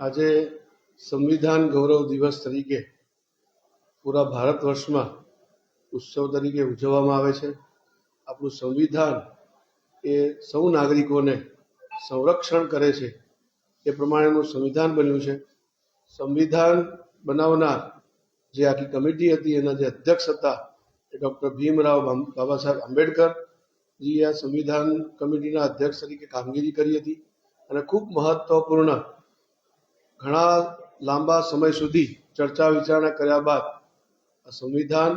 આજે સંવિધાન ગૌરવ દિવસ તરીકે પૂરા ભારત વર્ષમાં ઉત્સવ તરીકે ઉજવવામાં આવે છે. આપણું સંવિધાન એ સૌ નાગરિકોને સંરક્ષણ કરે છે. એ પ્રમાણેનું સંવિધાન બન્યું છે. સંવિધાન બનાવનાર જે આખી કમિટી હતી, એના જે અધ્યક્ષ હતા, એ ડૉક્ટર ભીમરાવ બાબા સાહેબ આંબેડકર જે આ સંવિધાન કમિટીના અધ્યક્ષ તરીકે કામગીરી કરી હતી અને ખૂબ મહત્વપૂર્ણ ઘણા લાંબા સમય સુધી ચર્ચા વિચારણા કર્યા બાદ સંવિધાન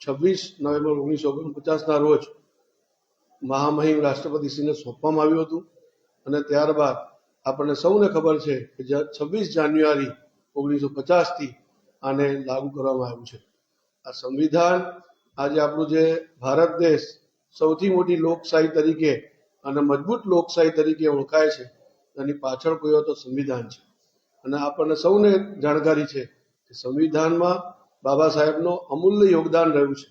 છવ્વીસ નવેમ્બર ઓગણીસો ઓગણપચાસના રોજ મહામહિમ રાષ્ટ્રપતિશ્રીને સોંપવામાં આવ્યું હતું અને ત્યારબાદ આપણને સૌને ખબર છે કે છવ્વીસ જાન્યુઆરી ઓગણીસો પચાસથી આને લાગુ કરવામાં આવ્યું છે. આ સંવિધાન આજે આપણું જે ભારત દેશ સૌથી મોટી લોકશાહી તરીકે અને મજબૂત લોકશાહી તરીકે ઓળખાય છે, એની પાછળ કોઈ તો સંવિધાન છે. અને આપણને સૌને જાણકારી છે કે સંવિધાનમાં બાબા સાહેબનો અમૂલ્ય યોગદાન રહ્યું છે.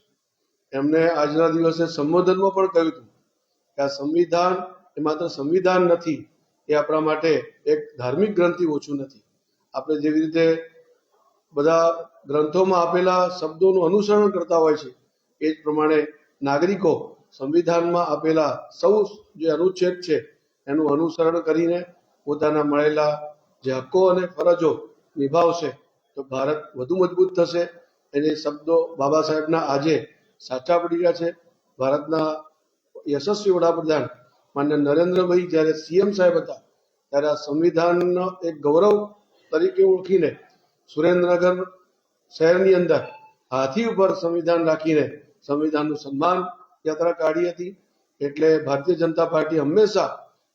એમને આજના દિવસે સંબોધનમાં પણ કહ્યું હતું કે આ સંવિધાન એ માત્ર સંવિધાન નથી, એ આપણા માટે એક ધાર્મિક ગ્રંથિ ઓછું નથી. આપણે જેવી રીતે બધા ગ્રંથોમાં આપેલા શબ્દોનું અનુસરણ કરતા હોય છે, એ જ પ્રમાણે નાગરિકો સંવિધાનમાં આપેલા સૌ જે અનુચ્છેદ છે, એનું અનુસરણ કરીને પોતાના મળેલા જે હક્કો અને ફરજો નિભાવશે તો ભારત વધુ મજબૂત થશે. એને શબ્દો બાબા સાહેબના આજે સાચા પડી રહ્યા છે. ભારતના યશસ્વી વડાપ્રધાન માન્ય નરેન્દ્રભાઈ જ્યારે સીએમ સાહેબ હતા, ત્યારે આ સંવિધાનનો એક ગૌરવ તરીકે ઓળખીને સુરેન્દ્રનગર શહેરની અંદર હાથી ઉપર સંવિધાન રાખીને સંવિધાનનું સન્માન યાત્રા કાઢી હતી. એટલે ભારતીય જનતા પાર્ટી હંમેશા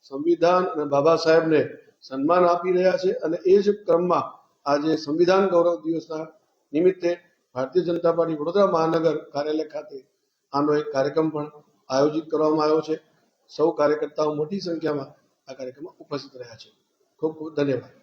સંવિધાન અને બાબા સાહેબને સન્માન આપી રહ્યા છે અને એ જ ક્રમમાં આજે સંવિધાન ગૌરવ દિવસના નિમિત્તે ભારતીય જનતા પાર્ટી વડોદરા મહાનગર કાર્યાલય ખાતે આનો એક કાર્યક્રમ પણ આયોજિત કરવામાં આવ્યો છે. સૌ કાર્યકર્તાઓ મોટી સંખ્યામાં આ કાર્યક્રમમાં ઉપસ્થિત રહ્યા છે. ખૂબ ખૂબ ધન્યવાદ.